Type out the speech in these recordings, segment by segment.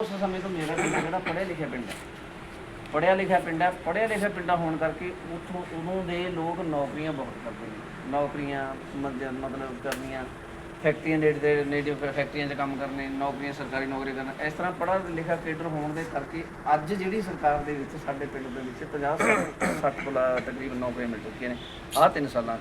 ਉਸ ਸਮੇਂ ਤੋਂ ਮੇਰਾ ਪਿੰਡ ਜਿਹੜਾ ਪੜ੍ਹਿਆ ਲਿਖਿਆ ਪਿੰਡ ਹੈ। ਪੜ੍ਹਿਆ ਲਿਖਿਆ ਪਿੰਡ ਹੈ। ਪੜ੍ਹਿਆ ਲਿਖਿਆ ਪਿੰਡਾਂ ਹੋਣ ਕਰਕੇ ਉੱਥੋਂ, ਉਦੋਂ ਦੇ ਲੋਕ ਨੌਕਰੀਆਂ ਬਹੁਤ ਕਰਦੇ ਨੇ। ਨੌਕਰੀਆਂ ਮਤਲਬ ਮਤਲਬ ਕਰਨੀਆਂ, ਫੈਕਟਰੀਆਂ ਨੇੜੇ ਦੇ, ਨੇੜੇ ਫੈਕਟਰੀਆਂ 'ਚ ਕੰਮ ਕਰਨੇ, ਨੌਕਰੀਆਂ, ਸਰਕਾਰੀ ਨੌਕਰੀ ਕਰਨਾ, ਇਸ ਤਰ੍ਹਾਂ ਪੜ੍ਹਾ ਲਿਖਿਆ ਕੇਡਰ ਹੋਣ ਦੇ ਕਰਕੇ ਅੱਜ ਜਿਹੜੀ ਸਰਕਾਰ ਦੇ ਵਿੱਚ ਸਾਡੇ ਪਿੰਡ ਦੇ ਵਿੱਚ 50 60 ਕੋਲ ਤਕਰੀਬਨ ਨੌਕਰੀਆਂ ਮਿਲ ਚੁੱਕੀਆਂ ਨੇ। ਆਹ ਤਿੰਨ ਸਾਲਾਂ 'ਚ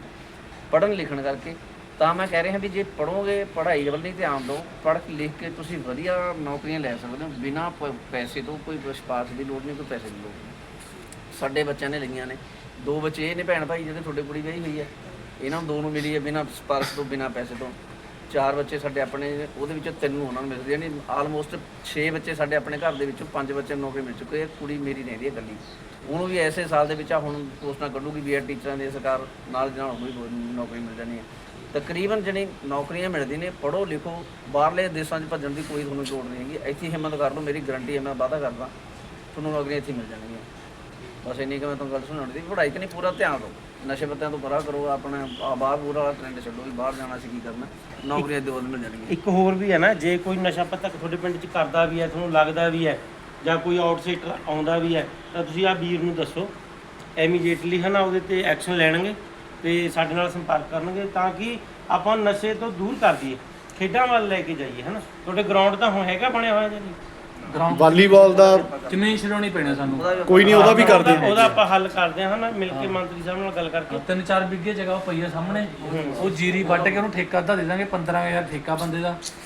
ਪੜ੍ਹਨ ਲਿਖਣ ਕਰਕੇ ਤਾਂ ਮੈਂ ਕਹਿ ਰਿਹਾ ਵੀ ਜੇ ਪੜੋਗੇ ਪੜ੍ਹਾਈ ਵੱਲ ਨਹੀਂ ਧਿਆਨ ਦਿਓ, ਪੜ੍ਹ ਕੇ ਲਿਖ ਕੇ ਤੁਸੀਂ ਵਧੀਆ ਨੌਕਰੀਆਂ ਲੈ ਸਕਦੇ ਹੋ, ਬਿਨਾਂ ਪ- ਪੈਸੇ ਤੋਂ ਕੋਈ ਵਿਸ਼ਵਾਸ ਦੀ ਲੋੜ ਨਹੀਂ, ਕੋਈ ਪੈਸੇ ਦੀ ਲੋੜ ਨਹੀਂ। ਸਾਡੇ ਬੱਚਿਆਂ ਨੇ ਲਈਆਂ ਨੇ, ਦੋ ਬੱਚੇ ਇਹ ਨੇ ਭੈਣ ਭਾਈ ਜਿਹੜੇ ਤੁਹਾਡੇ ਕੁੜੀ ਵਿਆਹੀ ਹੋਈ ਹੈ, ਇਹਨਾਂ ਨੂੰ ਦੋ ਨੂੰ ਮਿਲੀ ਹੈ ਬਿਨਾਂ ਸਪਾਰਸ਼ ਤੋਂ, ਬਿਨਾਂ ਪੈਸੇ ਤੋਂ। ਚਾਰ ਬੱਚੇ ਸਾਡੇ ਆਪਣੇ, ਉਹਦੇ ਵਿੱਚੋਂ ਤਿੰਨ ਨੂੰ ਉਹਨਾਂ ਨੂੰ ਮਿਲਦੇ ਯਾਨੀ ਆਲਮੋਸਟ 6 ਬੱਚੇ ਸਾਡੇ ਆਪਣੇ ਘਰ ਦੇ ਵਿੱਚੋਂ ਪੰਜ ਬੱਚੇ ਨੂੰ ਨੌਕਰੀ ਮਿਲ ਚੁੱਕੀ ਹੈ, ਕੁੜੀ ਮੇਰੀ ਰਹਿੰਦੀ ਹੈ ਇਕੱਲੀ। ਉਹਨੂੰ ਵੀ ਐਸੇ ਸਾਲ ਦੇ ਵਿੱਚ ਹੁਣ ਪੋਸਟਾਂ ਕੱਢੂਗੀ ਬੀਐਡ ਟੀਚਰਾਂ ਦੀ ਸਰਕਾਰ ਨਾਲ ਦੀ ਨੂੰ ਵੀ ਕੋਈ ਨੌਕਰੀ ਮਿਲ ਜਾਣੀ ਹੈ। ਤਕਰੀਬਨ ਜਿਹੜੀ ਨੌਕਰੀਆਂ ਮਿਲਦੀਆਂ ਨੇ ਪੜੋ ਲਿਖੋ, ਬਾਹਰਲੇ ਦੇਸ਼ਾਂ 'ਚ ਭੱਜਣ ਦੀ ਕੋਈ ਤੁਹਾਨੂੰ ਲੋੜ ਨਹੀਂ ਹੈਗੀ। ਇੱਥੇ ਹਿੰਮਤ ਕਰ ਲਓ, ਮੇਰੀ ਗਾਰੰਟੀ ਹੈ, ਮੈਂ ਵਾਅਦਾ ਕਰਦਾ, ਤੁਹਾਨੂੰ ਨੌਕਰੀਆਂ ਇੱਥੇ ਮਿਲ ਜਾਣਗੀਆਂ। ਬਸ ਇੰਨੀ ਕਿ ਮੈਂ ਤੁਹਾਨੂੰ ਗੱਲ ਸੁਣਾਉਣੀ ਸੀ ਪੜ੍ਹਾਈ ਤੇ ਨਹੀਂ, ਪੂਰਾ ਧਿਆਨ ਦਿਓ। ਨਸ਼ੇ ਪੱਤਿਆਂ ਤੋਂ ਪਰਾਂ ਕਰੋ, ਆਪਣਾ ਬਾਹਰ ਪੂਰਾ ਵਾਲਾ ਟ੍ਰੈਂਡ ਛੱਡੋ ਵੀ ਬਾਹਰ ਜਾਣਾ ਸੀ ਕੀ ਕਰਨਾ, ਨੌਕਰੀਆਂ ਦੇ ਵੱਲ ਮਿਲ ਜਾਣਗੀਆਂ। ਇੱਕ ਹੋਰ ਵੀ ਹੈ ਨਾ, ਜੇ ਕੋਈ ਨਸ਼ਾ ਪੱਤਾ ਤੁਹਾਡੇ ਪਿੰਡ 'ਚ ਕਰਦਾ ਵੀ ਹੈ, ਤੁਹਾਨੂੰ ਲੱਗਦਾ ਵੀ ਹੈ, ਜਾਂ ਕੋਈ ਆਊਟਸਾਈਡਰ ਆਉਂਦਾ ਵੀ ਹੈ, ਤਾਂ ਤੁਸੀਂ ਆ ਵੀਰ ਨੂੰ ਦੱਸੋ ਇਮੀਡੀਏਟਲੀ ਹੈ ਨਾ ਉਹਦੇ ਤੇ ਐਕਸ਼ਨ ਲੈਣਗੇ? ਤੇ ਸਾਡੇ ਨਾਲ ਸੰਪਰਕ ਕਰਨਗੇ ਤਾਂ ਕਿ ਆਪਾਂ ਨਸ਼ੇ ਤੋਂ ਦੂਰ ਕਰ ਦਈਏ। ਖੇਡਾਂ ਵੱਲ ਲੈ ਕੇ ਜਾਈਏ ਹੈ ਨਾ ਤੁਹਾਡੇ ਗਰਾਊਂਡ ਤਾਂ ਹੁਣ ਹੈਗਾ ਬਣਿਆ ਹੋਇਆ ਜੀ ਗਰਾਊਂਡ ਵਾਲੀਬਾਲ ਦਾ ਜ਼ਮੀਨ ਛਡਾਉਣੀ ਪੈਣੀ ਸਾਨੂੰ? ਕੋਈ ਨਹੀਂ ਉਹਦਾ ਵੀ ਕਰਦੇ ਉਹਦਾ ਉਹਦਾ ਆਪਾਂ ਹੱਲ ਕਰਦੇ ਹਾਂ ਨਾ ਮਿਲ ਕੇ ਮੰਤਰੀ ਸਾਹਿਬ ਨਾਲ ਗੱਲ ਕਰਕੇ। ਤਿੰਨ ਚਾਰ ਬਿੱਗੇ ਜਗ੍ਹਾ ਪਈ ਆ ਸਾਹਮਣੇ। ਉਹ ਜੀਰੀ ਵੱਢ ਕੇ ਉਹਨੂੰ ਠੇਕਾ ਅੱਧਾ ਦੇ ਦਾਂਗੇ 15000 ਠੇਕਾ ਬੰਦੇ ਦਾ।